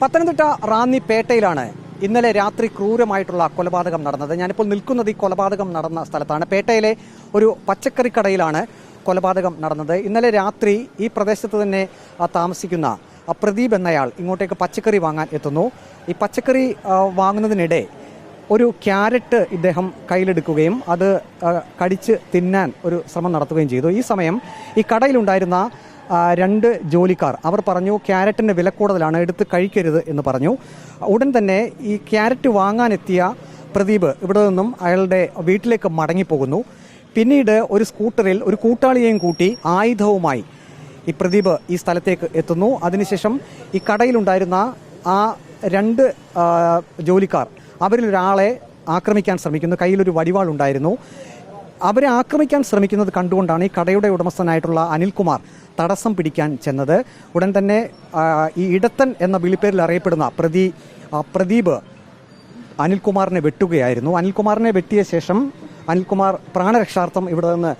പത്തനംതിട്ട റാന്നി പേട്ടയിലാണ് ഇന്നലെ രാത്രി ക്രൂരമായിട്ടുള്ള കൊലപാതകം നടന്നത്. ഞാനിപ്പോൾ നിൽക്കുന്നത് ഈ കൊലപാതകം നടന്ന സ്ഥലത്താണ്. പേട്ടയിലെ ഒരു പച്ചക്കറി കടയിലാണ് കൊലപാതകം നടന്നത്. ഇന്നലെ രാത്രി ഈ പ്രദേശത്ത് തന്നെ താമസിക്കുന്ന പ്രദീപ് എന്നയാൾ ഇങ്ങോട്ടേക്ക് പച്ചക്കറി വാങ്ങാൻ എത്തുന്നു. ഈ പച്ചക്കറി വാങ്ങുന്നതിനിടെ ഒരു ക്യാരറ്റ് ഇദ്ദേഹം കയ്യിലെടുക്കുകയും അത് കടിച്ച് തിന്നാൻ ഒരു ശ്രമം നടത്തുകയും ചെയ്തു. ഈ സമയം ഈ കടയിലുണ്ടായിരുന്ന രണ്ട് ജോലിക്കാർ. അവർ പറഞ്ഞു ക്യാരറ്റിന്റെ വില കൂടുതലാണ് എടുത്ത് കഴിക്കരുത് എന്ന് പറഞ്ഞു. ഉടൻ തന്നെ ഈ ക്യാരറ്റ് വാങ്ങാനെത്തിയ പ്രദീപ് ഇവിടെ നിന്നും അയാളുടെ വീട്ടിലേക്ക് മടങ്ങിപ്പോകുന്നു. പിന്നീട് ഒരു സ്കൂട്ടറിൽ ഒരു കൂട്ടാളിയെയും കൂട്ടി ആയുധവുമായി ഈ പ്രദീപ് ഈ സ്ഥലത്തേക്ക് എത്തുന്നു. അതിനുശേഷം ഈ കടയിലുണ്ടായിരുന്ന ആ രണ്ട് ജോലിക്കാർ അവരിൽ ഒരാളെ ആക്രമിക്കാൻ ശ്രമിക്കുന്നു. കയ്യിലൊരു വടിവാൾ ഉണ്ടായിരുന്നു അവരെ ആക്രമിക്കാൻ ശ്രമിക്കുന്നത് കണ്ടുകൊണ്ടാണ് ഈ കടയുടെ ഉടമസ്ഥനായിട്ടുള്ള അനിൽകുമാർ തടസ്സം പിടിക്കാൻ ചെന്നത്. ഉടൻ തന്നെ ഈ ഇടത്തൻ എന്ന വിളിപ്പേരിൽ അറിയപ്പെടുന്ന പ്രതി പ്രദീപ് അനിൽകുമാറിനെ വെട്ടുകയായിരുന്നു. അനിൽകുമാറിനെ വെട്ടിയ ശേഷം അനിൽകുമാർ പ്രാണരക്ഷാർത്ഥം ഇവിടെ നിന്ന്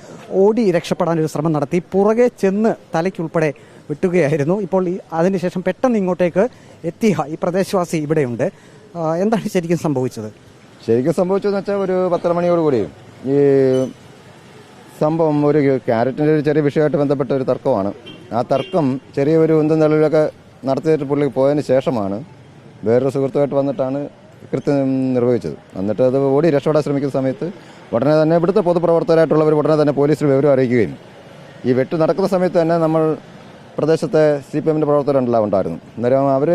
ഓടി രക്ഷപ്പെടാൻ ഒരു ശ്രമം നടത്തി. പുറകെ ചെന്ന് തലയ്ക്കുൾപ്പെടെ വെട്ടുകയായിരുന്നു. ഇപ്പോൾ ഈ അതിനുശേഷം പെട്ടെന്ന് ഇങ്ങോട്ടേക്ക് എത്തിയ ഈ പ്രദേശവാസി ഇവിടെയുണ്ട്. എന്താണ് ശരിക്കും സംഭവിച്ചത്? ശരിക്കും സംഭവിച്ചതെന്ന് വെച്ചാൽ ഒരു പത്തര മണിയോട് കൂടി ഈ സംഭവം ഒരു ക്യാരറ്റിന്റെ ഒരു ചെറിയ വിഷയമായിട്ട് ബന്ധപ്പെട്ട ഒരു തർക്കമാണ്. ആ തർക്കം ചെറിയൊരു ഉന്തം തള്ളിലൊക്കെ നടത്തിയിട്ട് പുള്ളി പോയതിന് ശേഷമാണ് വേറൊരു സുഹൃത്തുമായിട്ട് വന്നിട്ടാണ് കൃത്യം നിർവഹിച്ചത്. എന്നിട്ട് അത് ഓടി രക്ഷപ്പെടാൻ ശ്രമിക്കുന്ന സമയത്ത് ഉടനെ തന്നെ ഇവിടുത്തെ പൊതുപ്രവർത്തകരായിട്ടുള്ളവർ ഉടനെ തന്നെ പോലീസിൽ വിവരം അറിയിക്കുകയും. ഈ വെട്ട് നടക്കുന്ന സമയത്ത് തന്നെ നമ്മൾ പ്രദേശത്തെ സി പി എമ്മിന്റെ പ്രവർത്തകരുണ്ടല്ലോ ഉണ്ടായിരുന്നു. അന്നേരം അവർ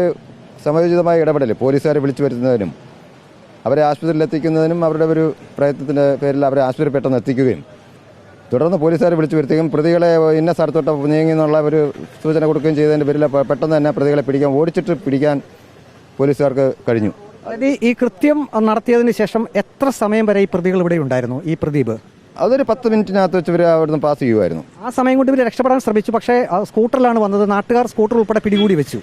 സമയോചിതമായ ഇടപെടൽ പോലീസുകാരെ വിളിച്ചു വരുത്തുന്നതിനും അവരെ ആശുപത്രിയിൽ എത്തിക്കുന്നതിനും അവരുടെ ഒരു പ്രയത്നത്തിന്റെ പേരിൽ അവരെ ആശുപത്രി പെട്ടെന്ന് എത്തിക്കുകയും തുടർന്ന് പോലീസുകാരെ വിളിച്ചു വരുത്തുകയും പ്രതികളെ ഇന്ന സ്ഥലത്തോട്ട് നീങ്ങി എന്നുള്ള ഒരു സൂചന കൊടുക്കുകയും ചെയ്തതിന്റെ പേരിൽ പെട്ടെന്ന് തന്നെ പ്രതികളെ പിടിക്കാൻ ഓടിച്ചിട്ട് പിടിക്കാൻ പോലീസുകാർക്ക് കഴിഞ്ഞു. ഈ കൃത്യം നടത്തിയതിന് ശേഷം എത്ര സമയം വരെ ഈ പ്രതികൾ ഇവിടെ ഉണ്ടായിരുന്നു ഈ പ്രദീപ്? അതൊരു പത്ത് മിനിറ്റിനകത്ത് വെച്ച് ഇവർ അവിടുന്ന് പാസ് ചെയ്യുമായിരുന്നു ആ സമയം കൊണ്ട് ഇവർ രക്ഷപ്പെടാൻ ശ്രമിച്ചു പക്ഷേ സ്കൂട്ടറിലാണ് വന്നത് നാട്ടുകാർ സ്കൂട്ടർ ഉൾപ്പെടെ പിടികൂടി വെച്ചു.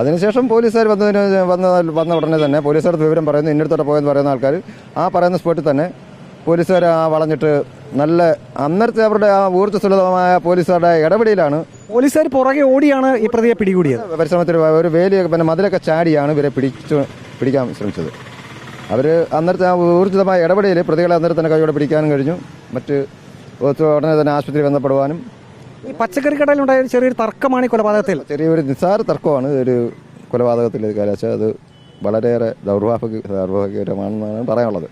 അതിനുശേഷം പോലീസുകാർ വന്നതിന് വന്ന വന്ന ഉടനെ തന്നെ പോലീസുകാർക്ക് വിവരം പറയുന്നു. ഇന്നിടത്തോടെ പോയെന്ന് പറയുന്ന ആൾക്കാർ ആ പറയുന്ന സ്പോട്ടിൽ തന്നെ പോലീസുകാർ ആ വളഞ്ഞിട്ട് നല്ല അന്നേരത്തെ അവരുടെ ആ ഊർജസ്വലതമായ പോലീസുകാരുടെ ഇടപെടലാണ് പോലീസുകാർ പുറകെ ഓടിയാണ് ഈ പ്രതിയെ പിടികൂടിയത്. പരിശ്രമത്തിൽ ഒരു വേലിയൊക്കെ പിന്നെ മതിലൊക്കെ ചാടിയാണ് ഇവരെ പിടിച്ചു പിടിക്കാൻ ശ്രമിച്ചത്. അവർ അന്നേരത്തെ ആ ഊർജിതമായ ഇടപെടലിൽ പ്രതികളെ അന്നേരം തന്നെ കൈയോടെ പിടിക്കാനും കഴിഞ്ഞു. മറ്റ് ഉടനെ തന്നെ ആശുപത്രി ബന്ധപ്പെടുവാനും ഈ പച്ചക്കറി കടയിൽ ഉണ്ടായ ചെറിയൊരു തർക്കമാണ് ഈ കൊലപാതകത്തിൽ. ചെറിയൊരു നിസ്സാര തർക്കമാണ്. ഒരു കൊലപാതകത്തിൽ കലാശം അത് വളരെയേറെ ദൗർഭാഗ്യ ദൗർഭാഗ്യകരമാണെന്നാണ് പറയാനുള്ളത്.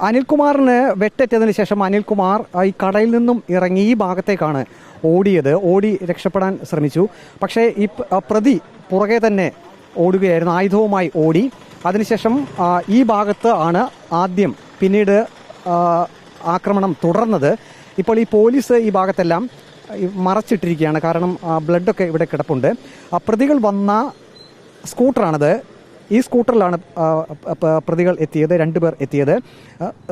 അനിൽകുമാറിന് വെട്ടേറ്റതിന് ശേഷം അനിൽകുമാർ ഈ കടയിൽ നിന്നും ഇറങ്ങി ഈ ഭാഗത്തേക്കാണ് ഓടിയത്. ഓടി രക്ഷപ്പെടാൻ ശ്രമിച്ചു. പക്ഷേ ഈ പ്രതി പുറകെ തന്നെ ഓടുകയായിരുന്നു. ആയുധവുമായി ഓടി. അതിനുശേഷം ഈ ഭാഗത്ത് ആണ് ആദ്യം പിന്നീട് ആക്രമണം തുടർന്നത്. ഇപ്പോൾ ഈ പോലീസ് ഈ ഭാഗത്തെല്ലാം മറച്ചിട്ടിരിക്കുകയാണ്. കാരണം ബ്ലഡൊക്കെ ഇവിടെ കിടപ്പുണ്ട്. പ്രതികൾ വന്ന സ്കൂട്ടറാണത്. ഈ സ്കൂട്ടറിലാണ് പ്രതികൾ എത്തിയത് രണ്ടുപേർ എത്തിയത്.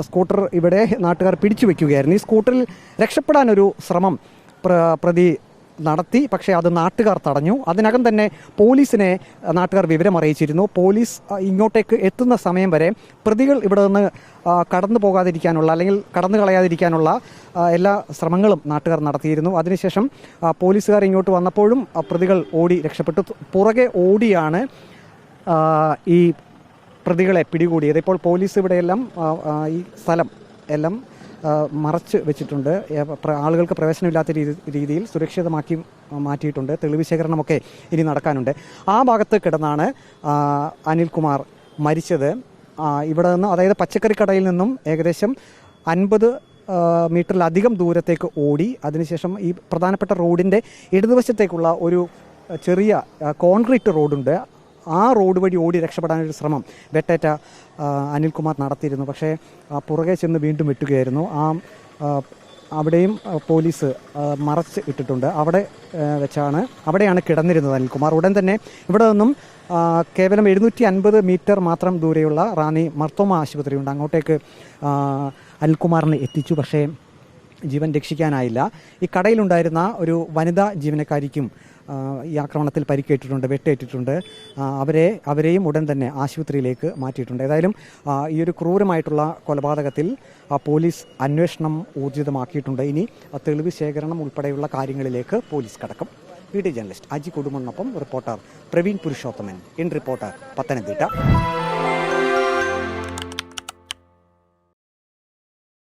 സ്കൂട്ടർ ഇവിടെ നാട്ടുകാർ പിടിച്ചു വയ്ക്കുകയായിരുന്നു ഈ സ്കൂട്ടറിൽ രക്ഷപ്പെടാനൊരു ശ്രമം പ്ര- പ്രതി നടത്തി പക്ഷേ അത് നാട്ടുകാർ തടഞ്ഞു. അതിനകം തന്നെ പോലീസിനെ നാട്ടുകാർ വിവരം അറിയിച്ചിരുന്നു. പോലീസ് ഇങ്ങോട്ടേക്ക് എത്തുന്ന സമയം വരെ പ്രതികൾ ഇവിടെ നിന്ന് കടന്നു പോകാതിരിക്കാനുള്ള അല്ലെങ്കിൽ കടന്നു കളയാതിരിക്കാനുള്ള എല്ലാ ശ്രമങ്ങളും നാട്ടുകാർ നടത്തിയിരുന്നു. അതിനുശേഷം പോലീസുകാർ ഇങ്ങോട്ട് വന്നപ്പോഴും പ്രതികൾ ഓടി രക്ഷപ്പെട്ടു. പുറകെ ഓടിയാണ് ഈ പ്രതികളെ പിടികൂടിയത്. ഇപ്പോൾ പോലീസ് ഇവിടെയെല്ലാം ഈ സ്ഥലം എല്ലാം മറച്ച് വെച്ചിട്ടുണ്ട്. ആളുകൾക്ക് പ്രവേശനമില്ലാത്ത രീതി രീതിയിൽ സുരക്ഷിതമാക്കി മാറ്റിയിട്ടുണ്ട്. തെളിവ് ശേഖരണമൊക്കെ ഇനി നടക്കാനുണ്ട്. ആ ഭാഗത്ത് കിടന്നാണ് അനിൽകുമാർ മരിച്ചത്. ഇവിടെ നിന്ന് അതായത് പച്ചക്കറി കടയിൽ നിന്നും ഏകദേശം അൻപത് മീറ്ററിലധികം ദൂരത്തേക്ക് ഓടി. അതിനുശേഷം ഈ പ്രധാനപ്പെട്ട റോഡിന്റെ ഇടതുവശത്തേക്കുള്ള ഒരു ചെറിയ കോൺക്രീറ്റ് റോഡുണ്ട്. ആ റോഡ് വഴി ഓടി രക്ഷപ്പെടാനൊരു ശ്രമം വെട്ടേറ്റ അനിൽകുമാർ നടത്തിയിരുന്നു. പക്ഷേ പുറകെ ചെന്ന് വീണ്ടും വെട്ടുകയായിരുന്നു. ആ അവിടെയും പോലീസ് മറച്ച് ഇട്ടിട്ടുണ്ട്. അവിടെ വെച്ചാണ് അവിടെയാണ് കിടന്നിരുന്നത് അനിൽകുമാർ. ഉടൻ തന്നെ ഇവിടെ നിന്നും കേവലം എഴുന്നൂറ്റി അൻപത് മീറ്റർ മാത്രം ദൂരെയുള്ള റാന്നി മർത്തോമ ആശുപത്രിയുണ്ട്. അങ്ങോട്ടേക്ക് അനിൽകുമാറിനെ എത്തിച്ചു. പക്ഷേ ജീവൻ രക്ഷിക്കാനായില്ല. ഈ കടയിലുണ്ടായിരുന്ന ഒരു വനിതാ ജീവനക്കാരിക്കും ഈ ആക്രമണത്തിൽ പരിക്കേറ്റിട്ടുണ്ട് വെട്ടേറ്റിട്ടുണ്ട്. അവരെ അവരെയും ഉടൻ തന്നെ ആശുപത്രിയിലേക്ക് മാറ്റിയിട്ടുണ്ട്. ഏതായാലും ഈ ഒരു ക്രൂരമായിട്ടുള്ള കൊലപാതകത്തിൽ പോലീസ് അന്വേഷണം ഊർജിതമാക്കിയിട്ടുണ്ട്. ഇനി തെളിവ് ശേഖരണം ഉൾപ്പെടെയുള്ള കാര്യങ്ങളിലേക്ക് പോലീസ് കടക്കും. വീഡിയോ ജേർണലിസ്റ്റ് അജി കൊടുമണ്ണൊപ്പം reporter Praveen Purushothaman. In reporter Pathanamthitta.